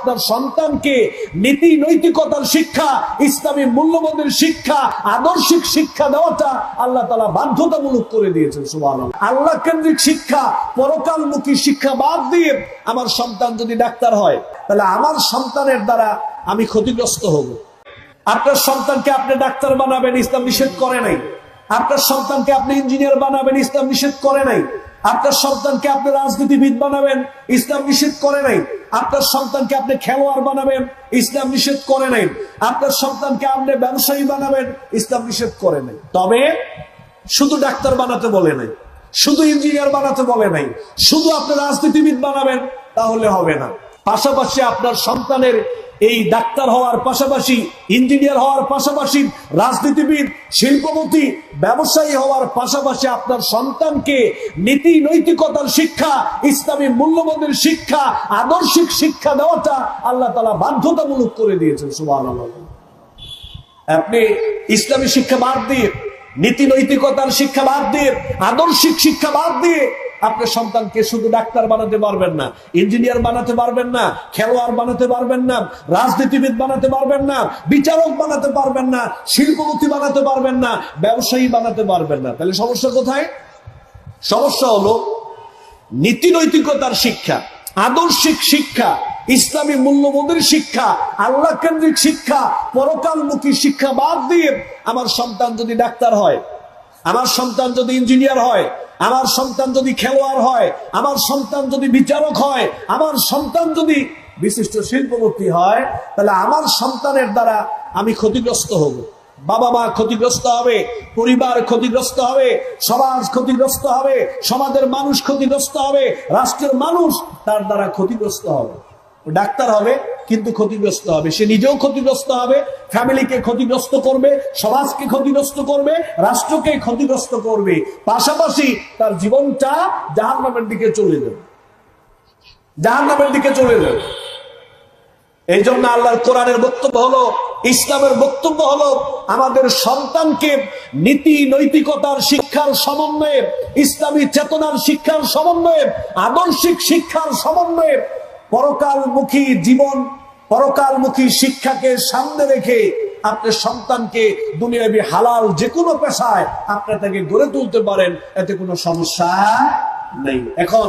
আপনার সন্তানকে নীতি নৈতিকতার শিক্ষা, ইসলামী মূল্যবোধের শিক্ষা, আদর্শিক শিক্ষা দেওয়াটা আল্লাহ তালা বাধ্যতামূলক করে দিয়েছেন সুবাহ আল্লাহ কেন্দ্রিক শিক্ষা, পরকালমুখী শিক্ষা বাদ দিয়ে আমার সন্তান যদি ডাক্তার হয়, তাহলে আমার সন্তানের দ্বারা আমি ক্ষতিগ্রস্ত হব। আপনার সন্তানকে আপনি ডাক্তার বানাবেন, ইসলাম নিষেধ করে নাই। আপনার সন্তানকে আপনি ইঞ্জিনিয়ার বানাবেন, ইসলাম নিষেধ করে নাই। আপনার সন্তানকে আপনি রাজনীতিবিদ বানাবেন, ইসলাম নিষেধ করে নাই। আপনার সন্তানকে আপনি খেলোয়াড় বানাবেন, ইসলাম নিষেধ করে নেন আপনার সন্তানকে আপনি ব্যবসায়ী বানাবেন, ইসলাম নিষেধ করে নেন তবে শুধু ডাক্তার বানাতে বলে নাই, শুধু ইঞ্জিনিয়ার বানাতে বলে নাই, শুধু আপনি রাজনীতিবিদ বানাবেন, তাহলে হবে না। পাশাপাশি আপনার সন্তানের এই ডাক্তার হওয়ার পাশাপাশি, ইঞ্জিনিয়ার হওয়ার পাশাপাশি, রাজনীতিবিদ, শিল্পপতি, ব্যবসায়ী হওয়ার পাশাপাশি আপনার সন্তানকে নীতি নৈতিকতার শিক্ষা, ইসলামী মূল্যবোধের শিক্ষা, আদর্শিক শিক্ষা দেওয়াটা আল্লাহ তালা বাধ্যতামূলক করে দিয়েছেন সুবাহ আপনি ইসলামী শিক্ষা বাদ দিয়ে, নীতি নৈতিকতার শিক্ষা বাদ দিয়ে, আদর্শিক শিক্ষা বাদ দিয়ে আপনার সন্তানকে শুধু ডাক্তার বানাতে পারবেন না, ইঞ্জিনিয়ার বানাতে পারবেন না, খেলোয়াড় বানাতে পারবেন না, রাজনীতিবিদ বানাতে পারবেন না, বিচারক বানাতে পারবেন না, শিল্পপতি বানাতে পারবেন না, ব্যবসায়ী বানাতে পারবেন না। তাহলে সমস্যা কোথায়? সমস্যা হলো নীতি নৈতিকতার শিক্ষা, আদর্শিক শিক্ষা, ইসলামী মূল্যবোধের শিক্ষা, আল্লাহ কেন্দ্রিক শিক্ষা, পরকালমুখী শিক্ষা বাদ দিয়ে আমার সন্তান যদি ডাক্তার হয়, আমার সন্তান যদি ইঞ্জিনিয়ার হয় আমার সন্তান যদি খেলোয়াড় হয়, আমার সন্তান যদি বিচারক হয়, আমার সন্তান যদি বিশিষ্ট শিল্পপতি হয়, তাহলে আমার সন্তানের দ্বারা আমি ক্ষতিগ্রস্ত হব। বাবা মা ক্ষতিগ্রস্ত হবে, পরিবার ক্ষতিগ্রস্ত হবে, সমাজ ক্ষতিগ্রস্ত হবে, সমাজের মানুষ ক্ষতিগ্রস্ত হবে, রাষ্ট্রের মানুষ তার দ্বারা ক্ষতিগ্রস্ত হবে। ডাক্তার হবে কিন্তু ক্ষতিগ্রস্ত হবে। সে নিজেও ক্ষতিগ্রস্ত হবে, ফ্যামিলিকে ক্ষতিগ্রস্ত করবে, সমাজকে ক্ষতিগ্রস্ত করবে, রাষ্ট্রকে ক্ষতিগ্রস্ত করবে। পাশাপাশি তার জীবনটা জাহান্নামের দিকে চলে যাবে। জাহান্নামের দিকে চলে যাবে। এই জন্য আল্লাহর কোরআনের বক্তব্য হলো, ইসলামের বক্তব্য হলো, আমাদের সন্তানকে নীতি, নৈতিকতার শিক্ষার সমন্বয়ে, ইসলামী চেতনার শিক্ষার সমন্বয়ে, আদর্শিক শিক্ষার সমন্বয়ে পরকালমুখী জীবন পরকালমুখী শিক্ষাকে সামনে রেখে আপনার সন্তানকে দুনিয়াবি হালাল যে কোনো পেশায় আপনি তাকে গড়ে তুলতে পারেন, এতে কোনো সমস্যা নেই। এখন